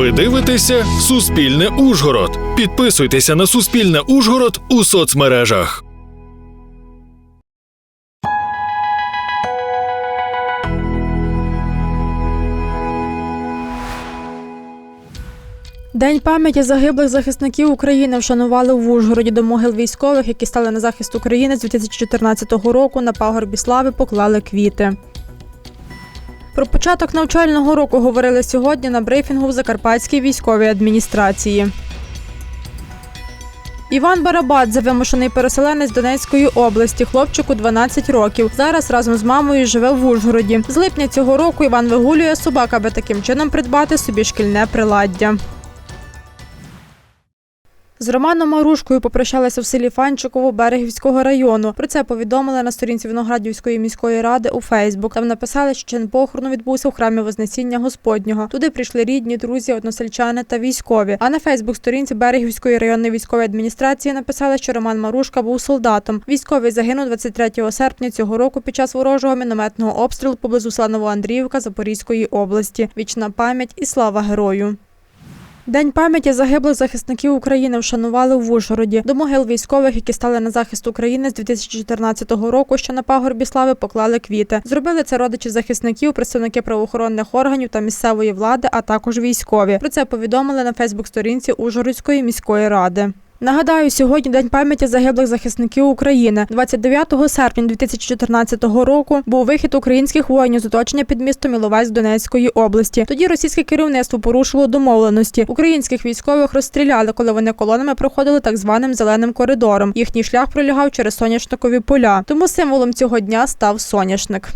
Ви дивитеся Суспільне Ужгород. Підписуйтеся на Суспільне Ужгород у соцмережах. День пам'яті загиблих захисників України вшанували в Ужгороді до могил військових, які стали на захист України з 2014 року. На пагорбі слави поклали квіти. Про початок навчального року говорили сьогодні на брифінгу в Закарпатській військовій адміністрації. Іван Барабадзе, вимушений переселенець Донецької області, хлопчику 12 років. Зараз разом з мамою живе в Ужгороді. З липня цього року Іван вигулює собак, аби таким чином придбати собі шкільне приладдя. З Романом Марушкою попрощалися в селі Фанчиково Берегівського району. Про це повідомили на сторінці Виноградівської міської ради у Фейсбук. Там написали, що чин похорону відбувся у храмі Вознесіння Господнього. Туди прийшли рідні, друзі, односельчани та військові. А на Фейсбук-сторінці Берегівської районної військової адміністрації написали, що Роман Марушка був солдатом. Військовий загинув 23 серпня цього року під час ворожого мінометного обстрілу поблизу села Новоандріївка Запорізької області. Вічна пам'ять і слава герою. День пам'яті загиблих захисників України вшанували в Ужгороді. До могил військових, які стали на захист України з 2014 року, що на пагорбі слави поклали квіти. Зробили це родичі захисників, представники правоохоронних органів та місцевої влади, а також військові. Про це повідомили на Фейсбук-сторінці Ужгородської міської ради. Нагадаю, сьогодні день пам'яті загиблих захисників України. 29 серпня 2014 року був вихід українських воїнів з оточення під містом Іловайськ Донецької області. Тоді російське керівництво порушило домовленості. Українських військових розстріляли, коли вони колонами проходили так званим зеленим коридором. Їхній шлях пролягав через соняшникові поля. Тому символом цього дня став соняшник.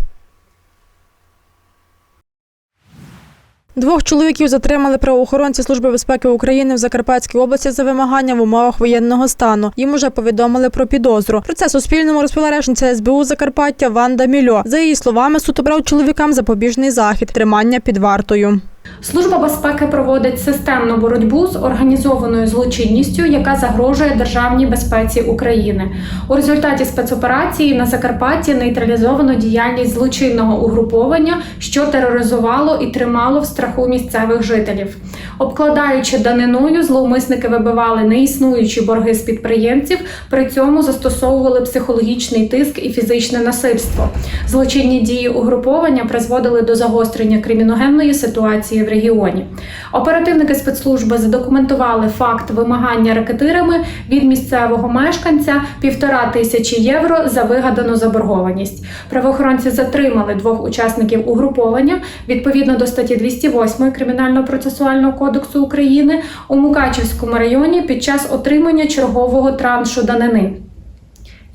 Двох чоловіків затримали правоохоронці Служби безпеки України в Закарпатській області за вимагання в умовах воєнного стану. Їм уже повідомили про підозру. Про це Суспільному розповіла речниця СБУ Закарпаття Ванда Мільо. За її словами, суд обрав чоловікам запобіжний захід тримання під вартою. Служба безпеки проводить системну боротьбу з організованою злочинністю, яка загрожує державній безпеці України. У результаті спецоперації на Закарпатті нейтралізовано діяльність злочинного угруповання, що тероризувало і тримало в страху місцевих жителів. Обкладаючи даниною, зловмисники вибивали неіснуючі борги з підприємців, при цьому застосовували психологічний тиск і фізичне насильство. Злочинні дії угруповання призводили до загострення криміногенної ситуації в регіоні. Оперативники спецслужби задокументували факт вимагання ракетирами від місцевого мешканця півтора тисячі євро за вигадану заборгованість. Правоохоронці затримали двох учасників угруповання відповідно до статті 208 Кримінального процесуального кодексу України у Мукачівському районі під час отримання чергового траншу данини.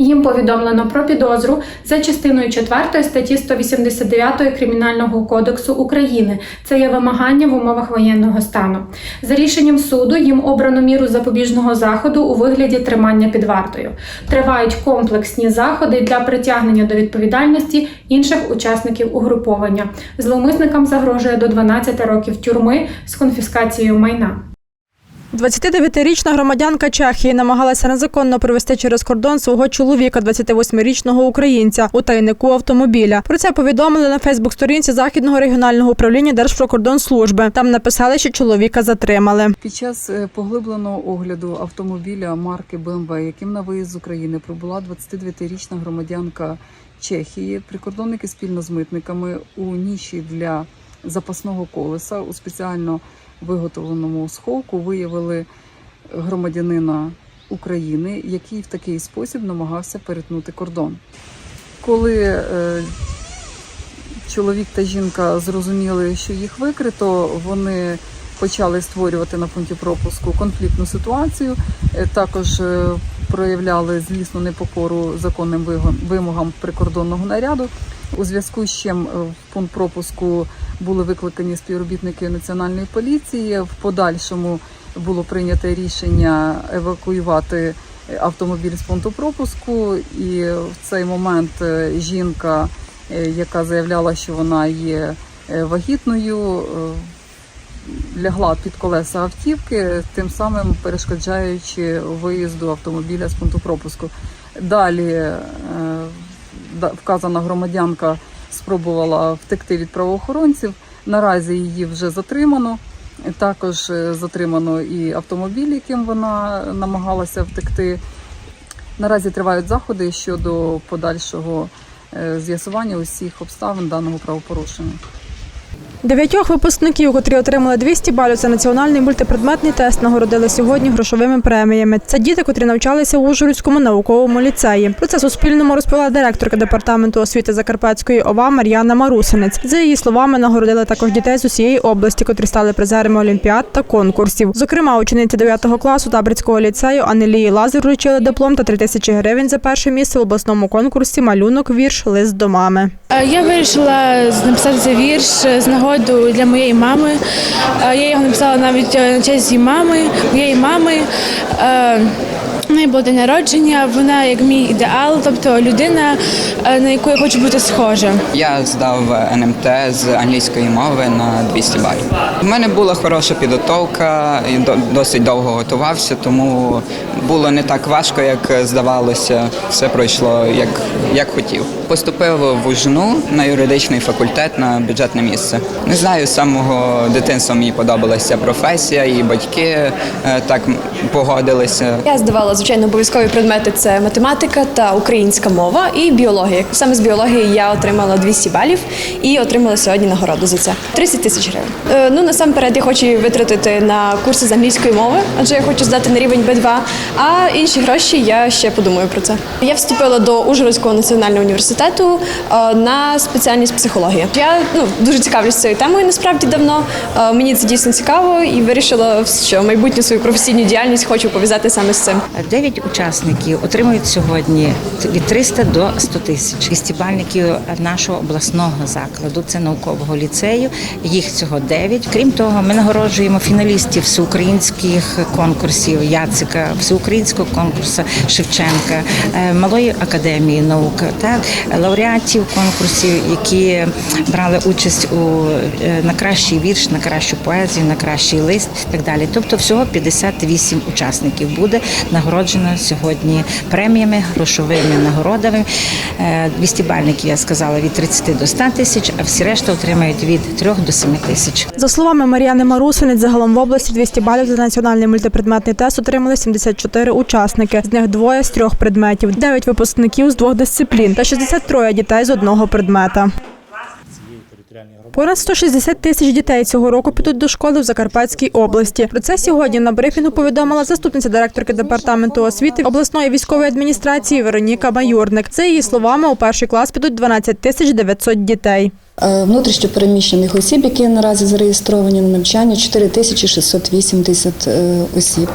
Їм повідомлено про підозру за частиною 4 статті 189 Кримінального кодексу України. Це є вимагання в умовах воєнного стану. За рішенням суду їм обрано міру запобіжного заходу у вигляді тримання під вартою. Тривають комплексні заходи для притягнення до відповідальності інших учасників угруповання. Зловмисникам загрожує до 12 років тюрми з конфіскацією майна. 29-річна громадянка Чехії намагалася незаконно провести через кордон свого чоловіка, 28-річного українця, у тайнику автомобіля. Про це повідомили на Фейсбук-сторінці Західного регіонального управління Держприкордонслужби. Там написали, що чоловіка затримали. Під час е, поглибленого огляду автомобіля марки BMW, яким на виїзд з України прибула 29-річна громадянка Чехії, прикордонники спільно з митниками у ніші для запасного колеса у спеціально виготовленому сховку виявили громадянина України, який в такий спосіб намагався перетнути кордон. Коли е, чоловік та жінка зрозуміли, що їх викрито, вони почали створювати на пункті пропуску конфліктну ситуацію. Е, Також е, проявляли злісну непокору законним вимогам прикордонного наряду. У зв'язку з чим е, в пункт пропуску були викликані співробітники національної поліції. В подальшому було прийнято рішення евакуювати автомобіль з пункту пропуску, і в цей момент е, жінка, е, яка заявляла, що вона є е, вагітною, е, лягла під колеса автівки, тим самим перешкоджаючи виїзду автомобіля з пункту пропуску. Далі е, да- вказана громадянка спробувала втекти від правоохоронців. Наразі її вже затримано. Також е, затримано і автомобіль, яким вона намагалася втекти. Наразі тривають заходи щодо подальшого е, з'ясування усіх обставин даного правопорушення. Дев'ятьох випускників, котрі отримали 200 балів за національний мультипредметний тест, нагородили сьогодні грошовими преміями. Це діти, котрі навчалися у Ужгородському науковому ліцеї. Про це Суспільному розповіла директорка департаменту освіти Закарпатської ОВА Мар'яна Марусинець. За її словами, нагородили також дітей з усієї області, котрі стали призерами олімпіад та конкурсів. Зокрема, учениці 9 класу Табрицького ліцею Анелії Лазер вручили диплом та 3 тисячі гривень за перше місце в обласному конкурсі Малюнок вірш Лист до мами. Е, Я вирішила написати вірш з нагоду для моєї мами. Е, Я його написала навіть е, на честь її мами, моєї мами. Е, В неї було день народження, вона як мій ідеал, тобто людина, е, на яку я хочу бути схожа. Я здав НМТ з англійської мови на 200 балів. У мене була хороша підготовка, досить довго готувався, тому було не так важко, як здавалося. Все пройшло як, як хотів. Поступив в УЖНУ на юридичний факультет на бюджетне місце. Не знаю, з самого дитинства мені подобалася професія, і батьки е, так погодилися. Я здавала звичайно обов'язкові предмети: це математика та українська мова і біологія. Саме з біології я отримала 200 балів і отримала сьогодні нагороду за це 30 тисяч гривень. Е, ну насамперед я хочу витратити на курси з англійської мови, адже я хочу здати на рівень B2, А інші гроші я ще подумаю про це. Я вступила до Ужгородського національного університету е, на спеціальність психологія. Я ну дуже цікавлюсь цією темою насправді давно. Е, Мені це дійсно цікаво і вирішила, що майбутню свою професійну діяльність хочу пов'язати саме з цим. Дев'ять учасників отримують сьогодні від 300 до 100 тисяч. Фестивальників нашого обласного закладу, це наукового ліцею. Їх цього дев'ять. Крім того, ми нагороджуємо фіналістів всеукраїнських конкурсів Яцика, всеукраїнського конкурсу Шевченка, е, малої академії наук, так лауреатів конкурсів, які брали участь у е, на кращий вірш, на кращу поезію, на кращий лист і так далі. Тобто всього 58 учасників буде нагороджено сьогодні преміями, грошовими нагородами. Е, 200 бальників, я сказала, від 30 до 100 тисяч, а всі решта отримають від 3 до 7 тисяч. За словами Мар'яни Марусинець, загалом в області 200 балів за національний мультипредметний тест отримали 74 учасники. З них двоє з трьох предметів, 9 випускників з двох дисциплін та 63 дітей з одного предмета. Понад 160 тисяч дітей цього року підуть до школи в Закарпатській області. Про це сьогодні на брифінгу повідомила заступниця директорки департаменту освіти обласної військової адміністрації Вероніка Майорник. За її словами, у перший клас підуть 12 тисяч 900 дітей. Е, Внутрішньо переміщених осіб, які наразі зареєстровані на навчання, 4680 е, осіб.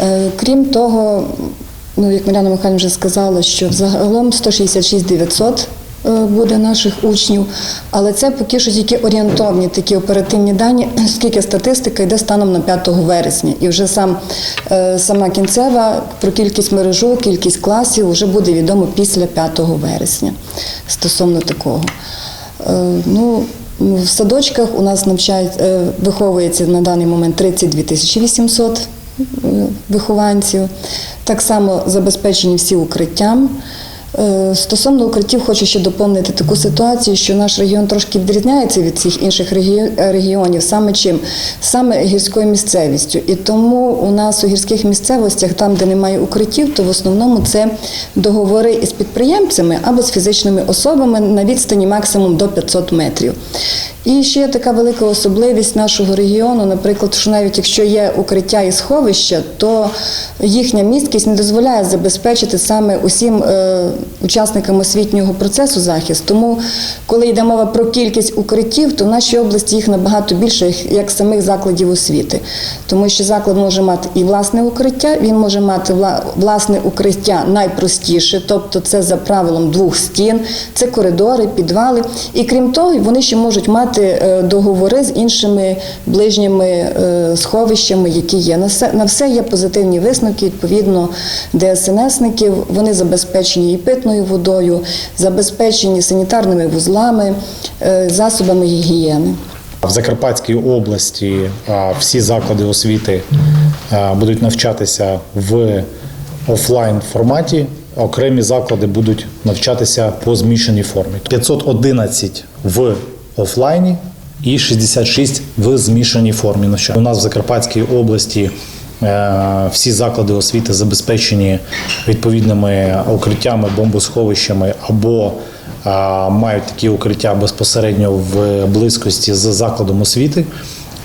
Е, Крім того, ну, як Мар'яна Михайлівна вже сказала, що загалом 166 900 е, буде наших учнів, але це поки що тільки орієнтовні такі оперативні дані, оскільки статистика йде станом на 5 вересня. І вже сам, е, сама кінцева про кількість мережу, кількість класів вже буде відомо після 5 вересня стосовно такого. Е, Ну, в садочках у нас навчають, е, виховується на даний момент 32 тисячі 800 е, вихованців. Так само забезпечені всі укриттям. Е, Стосовно укриттів, хочу ще доповнити таку ситуацію, що наш регіон трошки відрізняється від всіх інших регіонів саме чим? Саме гірською місцевістю. І тому у нас у гірських місцевостях, там, де немає укриттів, то в основному це договори із підприємцями або з фізичними особами на відстані максимум до 500 метрів. І ще є така велика особливість нашого регіону, наприклад, що навіть якщо є укриття і сховища, то їхня місткість не дозволяє забезпечити саме усім е, учасникам освітнього процесу захист. Тому, коли йде мова про кількість укриттів, то в нашій області їх набагато більше, як самих закладів освіти. Тому що заклад може мати і власне укриття, він може мати власне укриття найпростіше, тобто це за правилом двох стін, це коридори, підвали. І крім того, вони ще можуть мати е, договори з іншими ближніми е, сховищами, які є. На все, є позитивні висновки. Відповідно, ДСНСників вони забезпечені і питною водою, забезпечені санітарними вузлами, е, засобами гігієни. В Закарпатській області всі заклади освіти будуть навчатися в офлайн форматі. Окремі заклади будуть навчатися по змішаній формі. 511 в офлайні і 66 в змішаній формі навчання. У нас в Закарпатській області е, всі заклади освіти забезпечені відповідними укриттями, бомбосховищами або е, мають такі укриття безпосередньо в близькості з закладом освіти.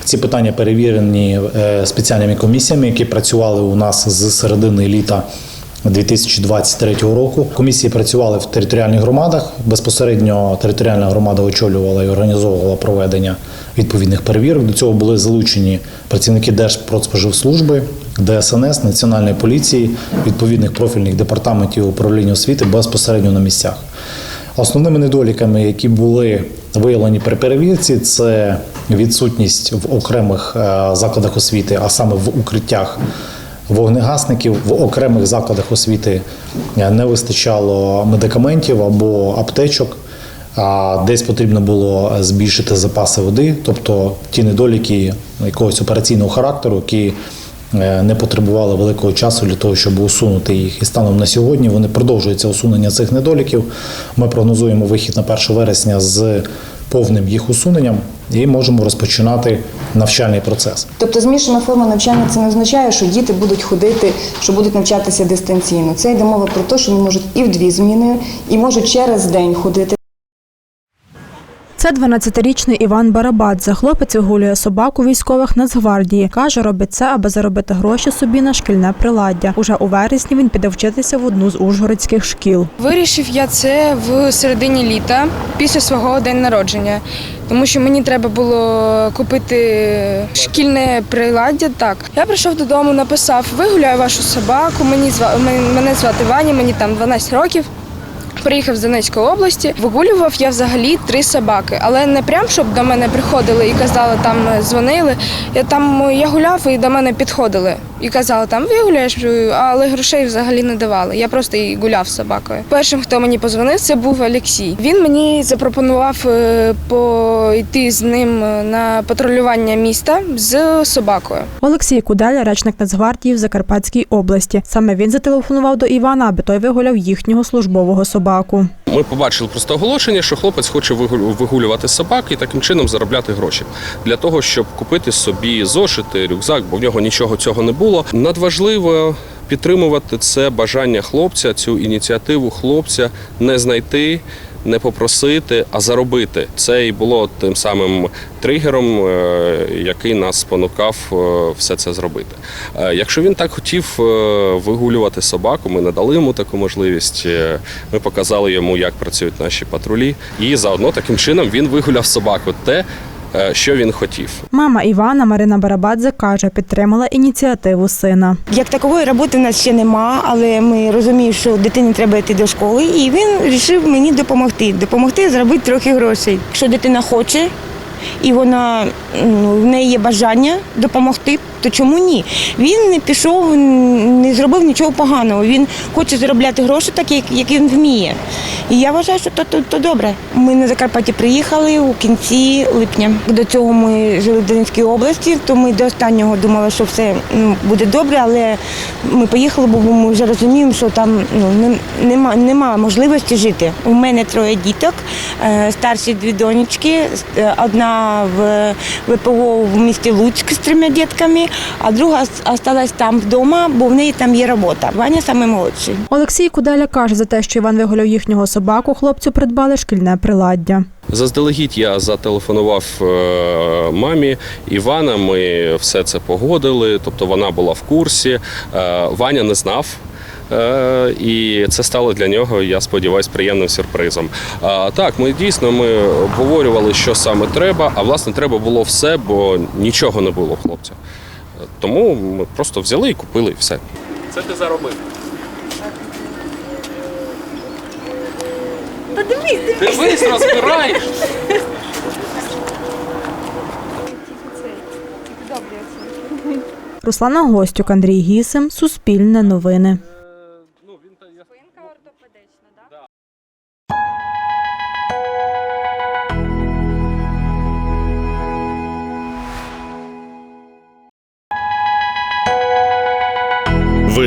Ці питання перевірені е, спеціальними комісіями, які працювали у нас з середини літа 2023 року. Комісії працювали в територіальних громадах. Безпосередньо територіальна громада очолювала і організовувала проведення відповідних перевірок. До цього були залучені працівники Держпродспоживслужби, ДСНС, Національної поліції, відповідних профільних департаментів управління освіти безпосередньо на місцях. Основними недоліками, які були виявлені при перевірці, це відсутність в окремих е, закладах освіти, а саме в укриттях вогнегасників, в окремих закладах освіти е, не вистачало медикаментів або аптечок. А десь потрібно було збільшити запаси води, тобто ті недоліки якогось операційного характеру, які е, не потребували великого часу для того, щоб усунути їх. І станом на сьогодні вони продовжуються усунення цих недоліків. Ми прогнозуємо вихід на 1 вересня з повним їх усуненням і можемо розпочинати навчальний процес. Тобто змішана форма навчання це не означає, що діти будуть ходити, що будуть навчатися дистанційно. Це йде мова про те, що вони можуть і в дві зміни, і можуть через день ходити. Це 12-річний Іван Барабадзе. Хлопець вигулює собаку військових Нацгвардії. Каже, робить це, аби заробити гроші собі на шкільне приладдя. Уже у вересні він піде вчитися в одну з ужгородських шкіл. Вирішив я це в середині літа після свого день народження, тому що мені треба було купити шкільне приладдя. Так я прийшов додому, написав: вигуляю вашу собаку. Мені мене звати Ваня, мені там 12 років. Приїхав з Донецької області, вигулював я взагалі три собаки, але не прям, щоб до мене приходили і казали, там дзвонили. Я там я гуляв і до мене підходили і казали, там вигуляєш, але грошей взагалі не давали. Я просто і гуляв з собакою. Першим, хто мені позвонив, це був Олексій. Він мені запропонував е, пойти з ним на патрулювання міста з собакою. Олексій Куделя, речник Нацгвардії в Закарпатській області. Саме він зателефонував до Івана, аби той вигуляв їхнього службового собаку. Ми побачили просто оголошення, що хлопець хоче вигулю- вигулювати собак і таким чином заробляти гроші для того, щоб купити собі зошити, рюкзак, бо в нього нічого цього не було. Надважливо підтримувати це бажання хлопця, цю ініціативу хлопця не знайти. Не попросити, а заробити. Це і було тим самим тригером, е, який нас спонукав е, все це зробити. Е, Якщо він так хотів вигулювати собаку, ми надали йому таку можливість. Ми показали йому, як працюють наші патрулі, і заодно таким чином він вигуляв собаку те, що він хотів. Мама Івана Марина Барабадзе каже, підтримала ініціативу сина. Як такової роботи в нас ще нема, але ми розуміємо, що дитині треба йти до школи, і він вирішив мені допомогти. Допомогти зробити трохи грошей. Якщо дитина хоче і вона в неї є бажання допомогти, то чому ні? Він не пішов, не зробив нічого поганого. Він хоче заробляти гроші, так як, він вміє. І я вважаю, що то, то, то добре. Ми на Закарпатті приїхали у кінці липня. До цього ми жили в Донецькій області, то ми до останнього думали, що все ну, буде добре, але ми поїхали, бо ми вже розуміємо, що там ну, не- нема, нема можливості жити. У мене троє діток, е, старші дві донечки, е, одна в ВПО в місті Луцьк з трьома дітками, а друга залишилась там вдома, бо в неї там є робота. Ваня саме молодший. Олексій Куделя каже, за те, що Іван вигуляв їхнього собаку, хлопцю придбали шкільне приладдя. Заздалегідь я зателефонував е, мамі Івана. Ми все це погодили, тобто вона була в курсі. Е, Ваня не знав. Е, І це стало для нього, я сподіваюся, приємним сюрпризом. А, Так, ми дійсно ми обговорювали, що саме треба, а власне треба було все, бо нічого не було хлопця. Тому ми просто взяли і купили і все. Це ти заробив. Та дивись, дивись. Дивись, розбираєш. Руслана Гостюк, Андрій Гісим, Суспільне новини.